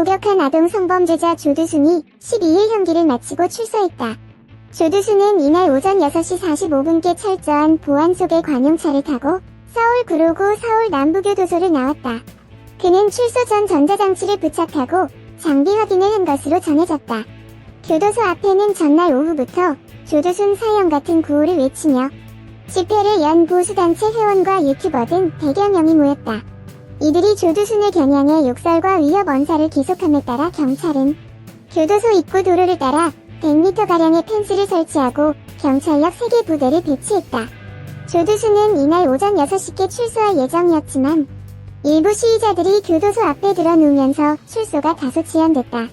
복역한 아동 성범죄자 조두순이 12일 형기를 마치고 출소했다. 조두순은 이날 오전 6시 45분께 철저한 보안 속의 관용차를 타고 서울 구로구 서울 남부교도소를 나왔다. 그는 출소 전 전자장치를 부착하고 장비 확인을 한 것으로 전해졌다. 교도소 앞에는 전날 오후부터 조두순 사형 같은 구호를 외치며 집회를 연 보수단체 회원과 유튜버 등 100여 명이 모였다. 이들이 조두순의 겨냥해 욕설과 위협 언사를 계속함에 따라 경찰은 교도소 입구 도로를 따라 100m가량의 펜스를 설치하고 경찰력 3개 부대를 배치했다. 조두순은 이날 오전 6시께 출소할 예정이었지만 일부 시위자들이 교도소 앞에 들어누우면서 출소가 다소 지연됐다.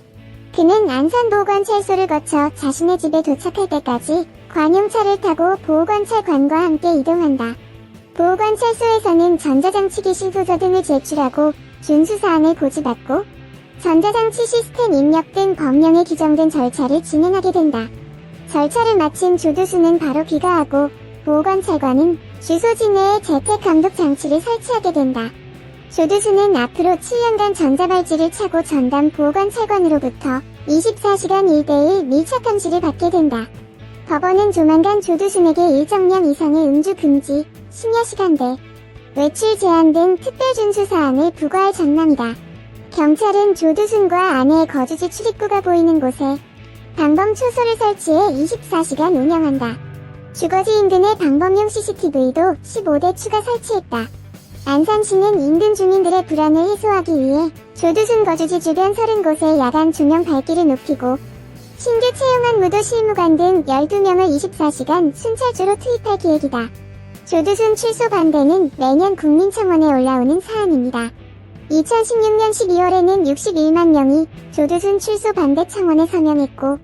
그는 안산보건찰소를 거쳐 자신의 집에 도착할 때까지 관용차를 타고 보호관찰관과 함께 이동한다. 보호관찰소에서는 전자장치 기 신 소저 등을 제출하고 준수사항을 고지받고 전자장치 시스템 입력 등 법령에 규정된 절차를 진행하게 된다. 절차를 마친 조두수는 바로 귀가하고 보호관찰관은 주소지 내에 재택 감독 장치를 설치하게 된다. 조두수는 앞으로 7년간 전자발찌를 차고 전담 보호관찰관으로부터 24시간 1대1 밀착 감시를 받게 된다. 법원은 조만간 조두순에게 일정량 이상의 음주 금지, 심야 시간대, 외출 제한 등 특별 준수 사항을 부과할 전망이다. 경찰은 조두순과 아내의 거주지 출입구가 보이는 곳에 방범 초소를 설치해 24시간 운영한다. 주거지 인근에 방범용 CCTV도 15대 추가 설치했다. 안산시는 인근 주민들의 불안을 해소하기 위해 조두순 거주지 주변 30곳에 야간 조명 밝기를 높이고 신규 채용한 무도 실무관 등 12명을 24시간 순찰조로 투입할 계획이다. 조두순 출소 반대는 매년 국민청원에 올라오는 사안입니다. 2016년 12월에는 61만 명이 조두순 출소 반대 청원에 서명했고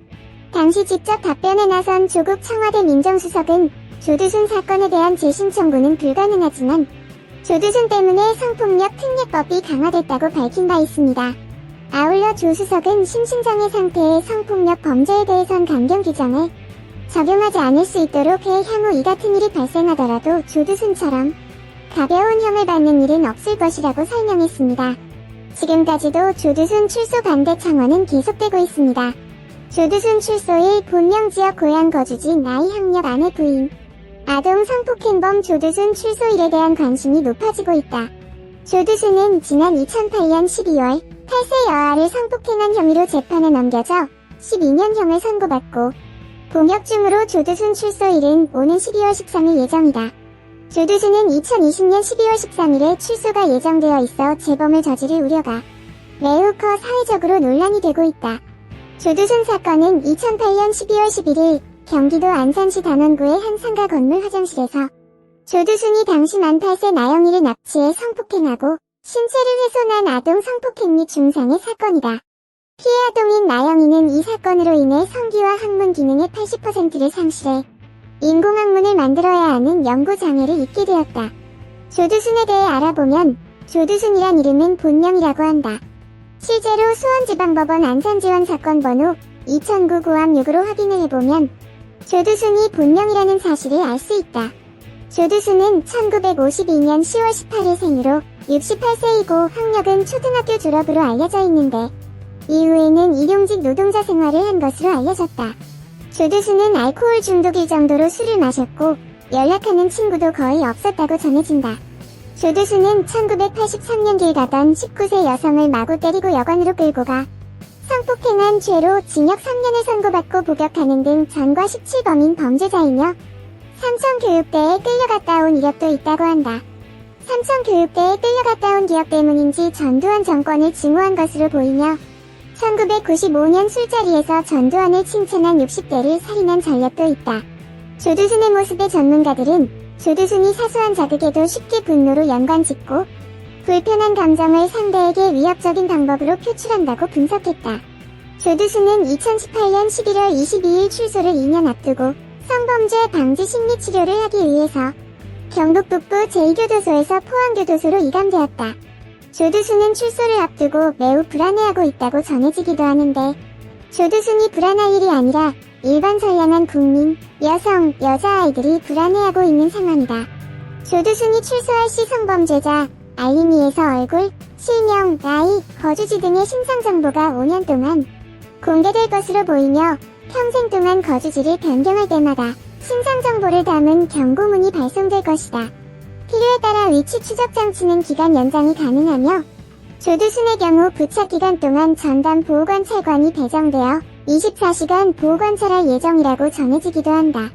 당시 직접 답변에 나선 조국 청와대 민정수석은 조두순 사건에 대한 재심 청구는 불가능하지만 조두순 때문에 성폭력 특례법이 강화됐다고 밝힌 바 있습니다. 아울러 조 수석은 심신장애 상태의 성폭력 범죄에 대해선 강경 규정을 적용하지 않을 수 있도록 해 향후 이 같은 일이 발생하더라도 조두순처럼 가벼운 형을 받는 일은 없을 것이라고 설명했습니다. 지금까지도 조두순 출소 반대 청원은 계속되고 있습니다. 조두순 출소일 본명 지역 고향 거주지 나이 학력 아내 부인 아동 성폭행범 조두순 출소 일에 대한 관심이 높아지고 있다. 조두순은 지난 2008년 12월 8세 여아를 성폭행한 혐의로 재판에 넘겨져 12년형을 선고받고 복역 중으로 조두순 출소일은 오는 12월 13일 예정이다. 조두순은 2020년 12월 13일에 출소가 예정되어 있어 재범을 저지를 우려가 매우 커 사회적으로 논란이 되고 있다. 조두순 사건은 2008년 12월 11일 경기도 안산시 단원구의 한 상가 건물 화장실에서 조두순이 당시 만 8세 나영이를 납치해 성폭행하고 신체를 훼손한 아동 성폭행 및 중상의 사건이다. 피해 아동인 나영이는 이 사건으로 인해 성기와 학문 기능의 80%를 상실해 인공학문을 만들어야 하는 연구장애를 입게 되었다. 조두순에 대해 알아보면 조두순이란 이름은 본명이라고 한다. 실제로 수원지방법원 안산지원 사건 번호 2009-9함6으로 확인을 해보면 조두순이 본명이라는 사실을 알 수 있다. 조두순은 1952년 10월 18일 생으로 68세이고 학력은 초등학교 졸업으로 알려져 있는데 이후에는 일용직 노동자 생활을 한 것으로 알려졌다. 조두순은 알코올 중독일 정도로 술을 마셨고 연락하는 친구도 거의 없었다고 전해진다. 조두순은 1983년 길 가던 19세 여성을 마구 때리고 여관으로 끌고 가 성폭행한 죄로 징역 3년을 선고받고 복역하는 등 전과 17범인 범죄자이며 삼성교육대에 끌려갔다 온 이력도 있다고 한다. 삼성교육대에 끌려갔다 온 기억 때문인지 전두환 정권을 증오한 것으로 보이며 1995년 술자리에서 전두환을 칭찬한 60대를 살인한 전력도 있다. 조두순의 모습의 전문가들은 조두순이 사소한 자극에도 쉽게 분노로 연관 짓고 불편한 감정을 상대에게 위협적인 방법으로 표출한다고 분석했다. 조두순은 2018년 11월 22일 출소를 2년 앞두고 성범죄 방지 심리 치료를 하기 위해서 경북 북부 제2교도소에서 포항교도소로 이감되었다. 조두순은 출소를 앞두고 매우 불안해하고 있다고 전해지기도 하는데 조두순이 불안할 일이 아니라 일반 선량한 국민, 여성, 여자아이들이 불안해하고 있는 상황이다. 조두순이 출소할 시 성범죄자 알림이에서 얼굴, 실명, 나이, 거주지 등의 신상 정보가 5년 동안 공개될 것으로 보이며 평생 동안 거주지를 변경할 때마다 신상 정보를 담은 경고문이 발송될 것이다. 필요에 따라 위치 추적 장치는 기간 연장이 가능하며 조두순의 경우 부착 기간 동안 전담 보호관찰관이 배정되어 24시간 보호관찰할 예정이라고 전해지기도 한다.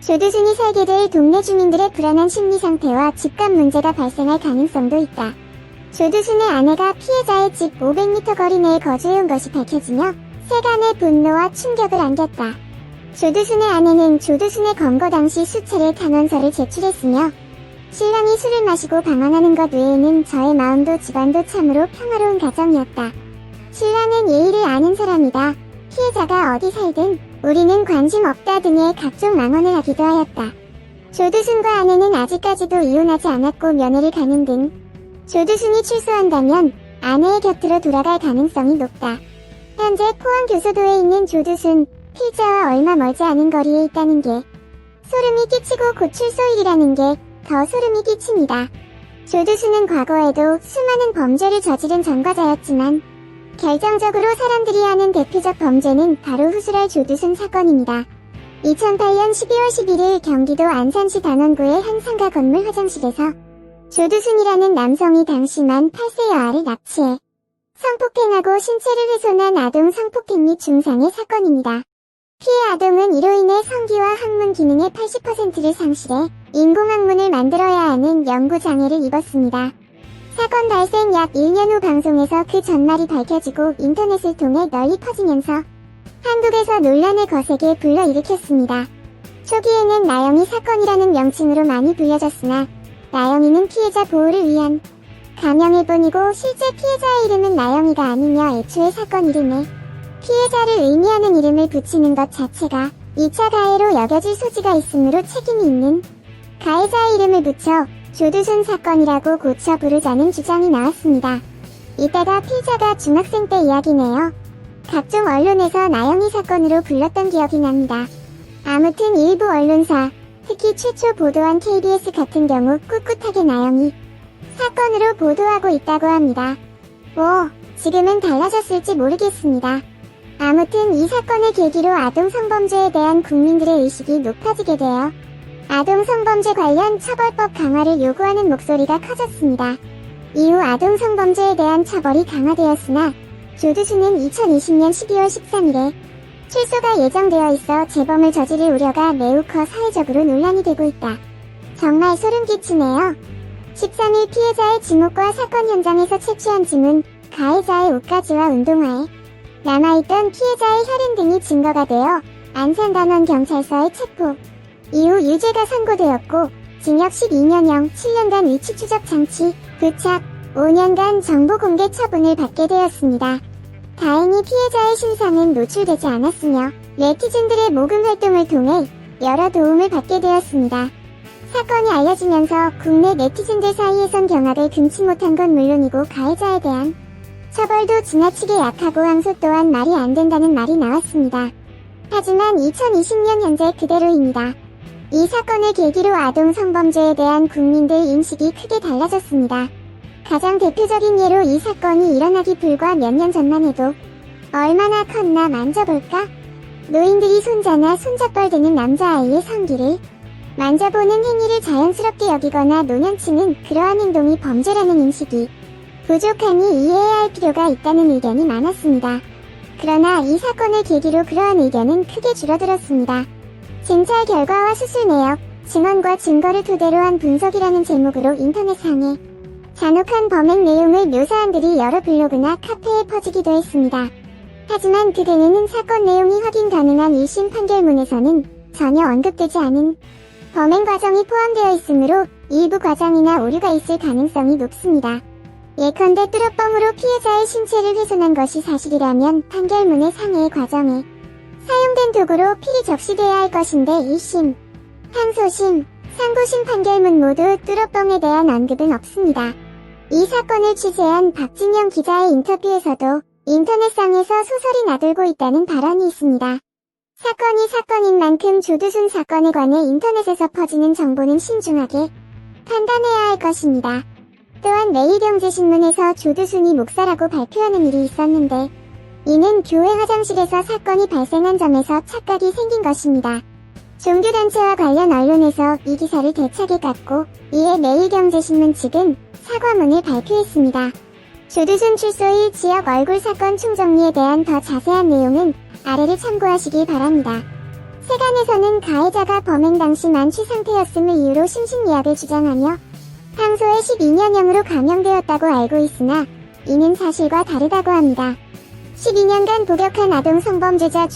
조두순이 살게 될 동네 주민들의 불안한 심리 상태와 집값 문제가 발생할 가능성도 있다. 조두순의 아내가 피해자의 집 500m 거리 내에 거주해온 것이 밝혀지며 세간의 분노와 충격을 안겼다. 조두순의 아내는 조두순의 검거 당시 수차례 탄원서를 제출했으며 신랑이 술을 마시고 방황하는 것 외에는 저의 마음도 집안도 참으로 평화로운 가정이었다. 신랑은 예의를 아는 사람이다. 피해자가 어디 살든 우리는 관심 없다 등의 각종 망언을 하기도 하였다. 조두순과 아내는 아직까지도 이혼하지 않았고 면회를 가는 등 조두순이 출소한다면 아내의 곁으로 돌아갈 가능성이 높다. 현재 포항 교소도에 있는 조두순 필자와 얼마 멀지 않은 거리에 있다는 게 소름이 끼치고 곧 출소일이라는 게 더 소름이 끼칩니다. 조두순은 과거에도 수많은 범죄를 저지른 전과자였지만 결정적으로 사람들이 아는 대표적 범죄는 바로 후술할 조두순 사건입니다. 2008년 12월 11일 경기도 안산시 단원구의 한 상가 건물 화장실에서 조두순이라는 남성이 당시 만 8세 여아를 납치해 성폭행하고 신체를 훼손한 아동 성폭행 및 중상의 사건입니다. 피해 아동은 이로 인해 성기와 항문 기능의 80%를 상실해 인공항문을 만들어야 하는 연구 장애를 입었습니다. 사건 발생 약 1년 후 방송에서 그 전말이 밝혀지고 인터넷을 통해 널리 퍼지면서 한국에서 논란을 거세게 불러일으켰습니다. 초기에는 나영이 사건이라는 명칭으로 많이 불려졌으나 나영이는 피해자 보호를 위한 가명일본이고 실제 피해자의 이름은 나영이가 아니며 애초에 사건 이름에 피해자를 의미하는 이름을 붙이는 것 자체가 2차 가해로 여겨질 소지가 있으므로 책임이 있는 가해자의 이름을 붙여 조두순 사건이라고 고쳐 부르자는 주장이 나왔습니다. 이때가 피자가 중학생 때 이야기네요. 각종 언론에서 나영이 사건으로 불렀던 기억이 납니다. 아무튼 일부 언론사, 특히 최초 보도한 KBS 같은 경우 꿋꿋하게 나영이 사건으로 보도하고 있다고 합니다. 뭐, 지금은 달라졌을지 모르겠습니다. 아무튼 이 사건을 계기로 아동 성범죄에 대한 국민들의 의식이 높아지게 되어 아동 성범죄 관련 처벌법 강화를 요구하는 목소리가 커졌습니다. 이후 아동 성범죄에 대한 처벌이 강화되었으나 조두순은 2020년 12월 13일에 출소가 예정되어 있어 재범을 저지를 우려가 매우 커 사회적으로 논란이 되고 있다. 정말 소름 끼치네요. 13일 피해자의 지목과 사건 현장에서 채취한 짐은 가해자의 옷가지와 운동화에 남아있던 피해자의 혈흔 등이 증거가 되어 안산단원 경찰서에 체포. 이후 유죄가 선고되었고 징역 12년형 7년간 위치 추적 장치 부착 5년간 정보 공개 처분을 받게 되었습니다. 다행히 피해자의 신상은 노출되지 않았으며 네티즌들의 모금 활동을 통해 여러 도움을 받게 되었습니다. 사건이 알려지면서 국내 네티즌들 사이에선 경악을 금치 못한 건 물론이고 가해자에 대한 처벌도 지나치게 약하고 항소 또한 말이 안 된다는 말이 나왔습니다. 하지만 2020년 현재 그대로입니다. 이 사건을 계기로 아동 성범죄에 대한 국민들 인식이 크게 달라졌습니다. 가장 대표적인 예로 이 사건이 일어나기 불과 몇 년 전만 해도 얼마나 컸나 만져볼까? 노인들이 손자나 손잡벌 드는 남자아이의 성기를 만져보는 행위를 자연스럽게 여기거나 노년층은 그러한 행동이 범죄라는 인식이 부족하니 이해해야 할 필요가 있다는 의견이 많았습니다. 그러나 이 사건을 계기로 그러한 의견은 크게 줄어들었습니다. 증찰 결과와 수술 내역, 증언과 증거를 토대로 한 분석이라는 제목으로 인터넷상에 잔혹한 범행 내용을 묘사한 글이 여러 블로그나 카페에 퍼지기도 했습니다. 하지만 그 등에는 사건 내용이 확인 가능한 1심 판결문에서는 전혀 언급되지 않은 범행 과정이 포함되어 있으므로 일부 과장이나 오류가 있을 가능성이 높습니다. 예컨대 뚜러뻥으로 피해자의 신체를 훼손한 것이 사실이라면 판결문의 상해의 과정에 사용된 도구로 필히 적시되어야 할 것인데 1심, 항소심, 상고심 판결문 모두 뚜러뻥에 대한 언급은 없습니다. 이 사건을 취재한 박진영 기자의 인터뷰에서도 인터넷상에서 소설이 나돌고 있다는 발언이 있습니다. 사건이 사건인 만큼 조두순 사건에 관해 인터넷에서 퍼지는 정보는 신중하게 판단해야 할 것입니다. 또한 매일경제신문에서 조두순이 목사라고 발표하는 일이 있었는데 이는 교회 화장실에서 사건이 발생한 점에서 착각이 생긴 것입니다. 종교단체와 관련 언론에서 이 기사를 대차게 깠고 이에 매일경제신문 측은 사과문을 발표했습니다. 조두순 출소의 지역 얼굴 사건 총정리에 대한 더 자세한 내용은 아래를 참고하시기 바랍니다. 세간에서는 가해자가 범행 당시 만취 상태였음을 이유로 심신미약을 주장하며 평소에 12년형으로 감형되었다고 알고 있으나 이는 사실과 다르다고 합니다. 12년간 복역한 아동 성범죄자 조